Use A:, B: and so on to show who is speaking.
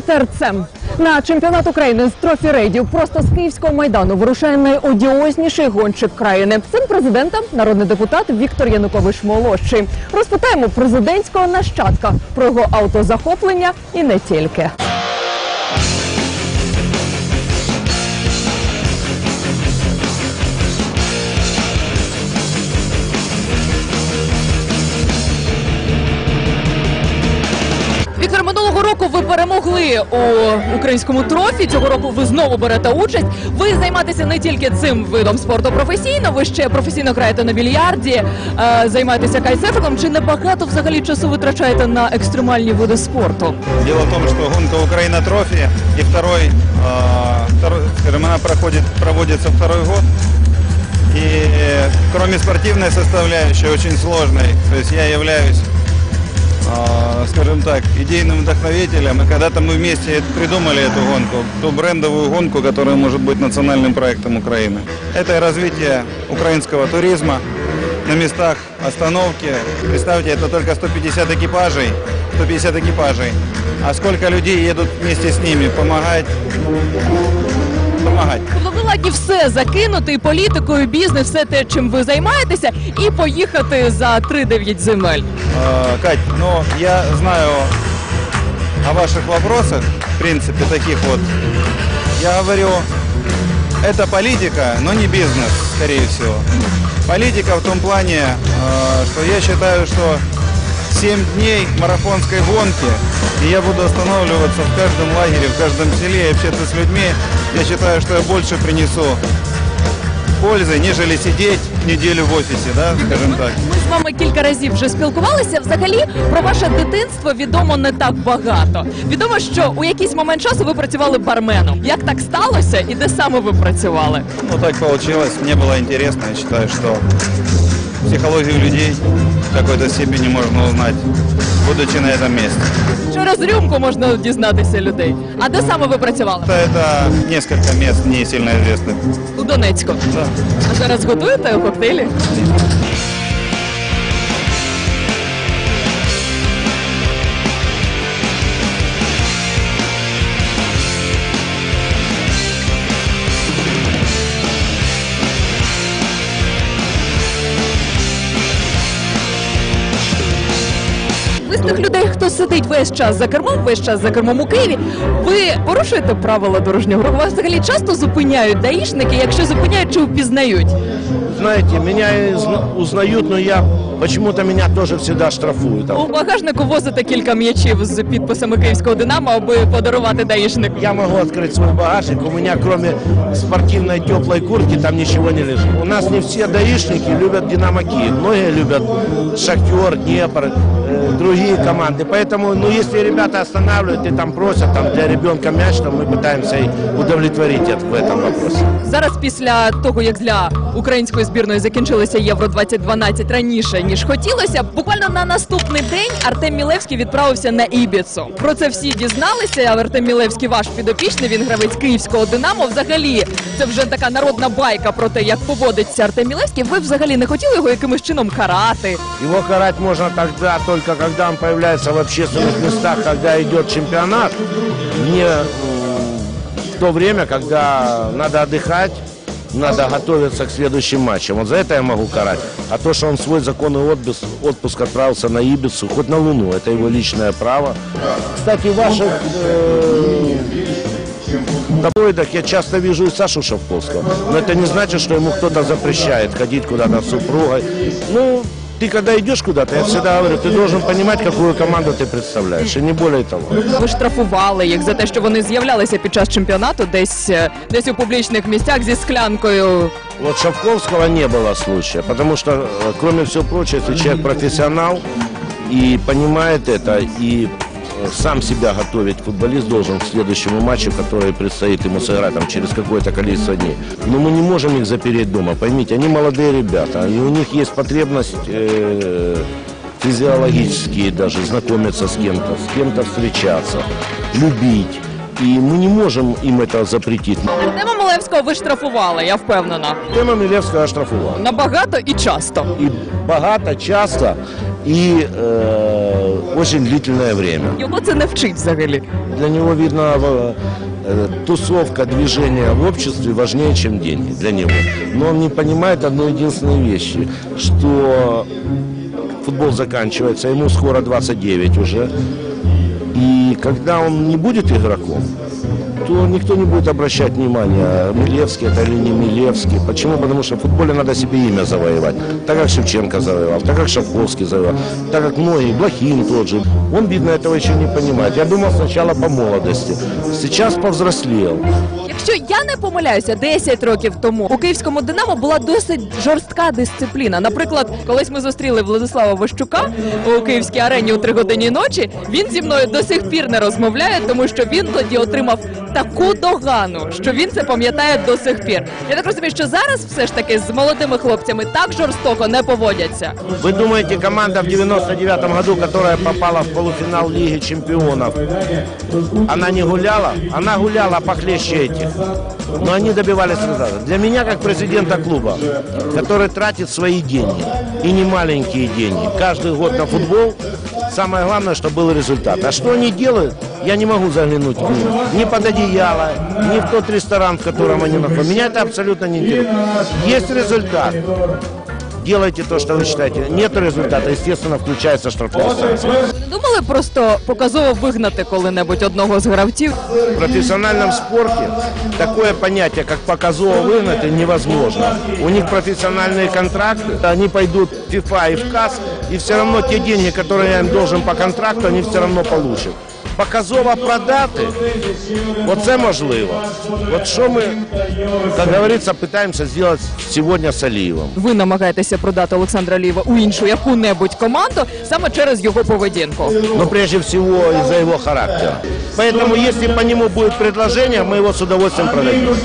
A: Триває На чемпіонат України з трофі рейдів просто з Київського майдану вирушає найодіозніший гонщик країни. Цим президента, народний депутат Віктор Янукович молодший. Розпитаємо президентського нащадка про його автозахоплення і не тільки. перемогли у українському трофі. Цього року ви знову берете участь. Ви займаєтеся не тільки цим видом спорту професійно, ви ще професійно граєте на більярді, е, займаєтеся кайтсерфингом. Чи небагато взагалі часу витрачаєте на екстремальні види спорту?
B: Дело в том, что гонка Украина трофи и второй, э, второй, скажем, она проходит, проводится второй год. И э, кроме спортивной составляющей, очень сложной, то есть я являюсь, э, скажем так, идейным вдохновителем. И когда-то мы вместе придумали эту гонку, ту брендовую гонку, которая может быть национальным проектом Украины. Это и развитие украинского туризма на местах остановки. Представьте, это только 150 экипажей, 150 экипажей. А сколько людей едут вместе с ними помогать, помогать.
A: Тобто ви ладні все закинути і політикою, і бізнес, все те, чим ви займаєтеся, і поїхати за 3-9 земель.
B: Э, Кать, ну я знаю о ваших вопросах, в принципе, таких вот. Я говорю, это политика, но не бизнес, скорее всего. Политика в том плане, э, что я считаю, что 7 дней марафонской гонки, и я буду останавливаться в каждом лагере, в каждом селе и общаться с людьми. Я считаю, что я больше принесу пользы, нежели сидеть неделю в офисе, да, скажем так.
A: Ми з вами кілька разів вже спілкувалися. Взагалі про ваше дитинство відомо не так багато. Відомо, що у якийсь момент часу ви працювали барменом. Як так сталося і де саме ви працювали?
B: Ну, так получилось. Мне было интересно. Я считаю, что психологию людей в какой-то степени можно узнать, будучи на этом месте.
A: Через рюмку можна дізнатися людей. А де саме ви працювали?
B: Это, это несколько мест не сильно известных.
A: У Донецьку.
B: Да.
A: А зараз готуєте коктейлі? Ви людей, хто сидить весь час за кермом, весь час за кермом у Києві. Ви порушуєте правила дорожнього руху? Вас взагалі часто зупиняють даїшники, якщо зупиняють, чи впізнають?
C: Знаете, меня и зна- узнают, но я почему-то меня тоже всегда штрафуют.
A: У багажнику возите кілька м'ячів з підписами київського динамо, аби подарувати даїшнику.
C: Я могу открыть свой багажник, у меня кроме спортивной теплой куртки там ничего не лежит. У нас не все даишники любят Динамо Киев, многие любят Шахтер, Днепр, э, другие команды. Поэтому, ну, если ребята останавливают и там просят там, для ребенка мяч, то мы пытаемся и удовлетворить это в этом вопросе.
A: Зараз після того, як для української збірної закінчилося Євро 2012 раніше ніж хотілося, буквально на наступний день Артем Мілевський відправився на Ібіцу. Про це всі дізналися. Артем Мілевський ваш підопічний. Він гравець київського Динамо. Взагалі, це вже така народна байка про те, як поводиться Артем Мілевський. Ви взагалі не хотіли його якимось чином карати?
C: Его карать можно тогда, только когда он появляется в общественных местах, когда идет чемпионат, не в то время, когда надо отдыхать, надо готовиться к следующим матчам. Вот за это я могу карать. А то, что он свой законный отпуск, отпуск отправился на Ибицу, хоть на Луну, это его личное право. Кстати, в ваших э, таблоидах я часто вижу и Сашу Шавковского. Но это не значит, что ему кто-то запрещает ходить куда-то с супругой. Ну, ты когда идешь куда-то, я всегда говорю, ты должен понимать, какую команду ты представляешь, и не более того.
A: Ви штрафували їх за те, що вони з'являлися під час чемпіонату, десь е, десь у публічних місцях зі склянкою.
C: Вот Шавковского не было случая, потому что, э, кроме всего прочего, если человек профессионал и понимает это, и э, сам себя готовить футболист должен к следующему матчу, который предстоит ему сыграть там, через какое-то количество дней. Но мы не можем их запереть дома. Поймите, они молодые ребята, и у них есть потребность э, физиологические даже знакомиться с кем-то, с кем-то встречаться, любить. И мы не можем им это запретить.
A: Артема Милевського ви штрафували, я впевнена.
C: Тема Милевского оштрафовала.
A: Набагато і часто.
C: И богато, часто, и э, очень длительное время.
A: Його це не вчить взагалі.
C: Для него, видно, э, тусовка, движение в обществе важнее, чем деньги для него. Но он не понимает одной единственной вещи, что футбол заканчивается, ему скоро 29 уже. Когда он не будет игроком, то никто не будет обращать внимания, Милевский это или не Милевский. Почему? Потому что в футболе надо себе имя завоевать. Так как Шевченко завоевал, так как Шаховский завоевал, так как многие, Блохин тот же. Он, видно, этого еще не понимает. Я думал сначала по молодости. Сейчас повзрослел.
A: Якщо я не помиляюся, 10 років тому у київському Динамо була досить жорстка дисципліна. Наприклад, колись ми зустріли Владислава Ващука у київській арені у 3 годині ночі. Він зі мною до сих пір не розмовляє, тому що він тоді отримав таку догану, що він це пам'ятає до сих пір. Я так розумію, що зараз все ж таки з молодими хлопцями так жорстоко не поводяться.
C: Вы думаете, команда в 99 году, которая попала в полуфинал Лиги Чемпионов, она не гуляла? Она гуляла похлеще этих. Но они добивались результата. Для меня, как президента клуба, который тратит свои деньги, и не маленькие деньги, каждый год на футбол, самое главное, чтобы был результат. А что они делают, я не могу заглянуть к ним. Ни под одеяло, ни в тот ресторан, в котором они находятся. Меня это абсолютно не интересует. Есть результат. Делайте то, что вы считаете. Нет результата, естественно, включается штрафная санкция.
A: Не думали просто показово вигнати коли-небудь одного з гравців?
C: В профессиональном спорте такое понятие, как показово выгнать, невозможно. У них профессиональные контракты, они пойдут в ФИФА и в КАС, и все равно те деньги, которые я им должен по контракту, они все равно получат. Показово продати, оце можливо. От що ми, як говориться, пытаемся сделать сегодня с Алиевым.
A: Ви намагаєтеся продати Олександра Ліва у іншу яку-небудь команду саме через його поведінку.
C: но прежде всего из-за его характера. Поэтому, если по нему будет предложение, мы его с удовольствием продадим.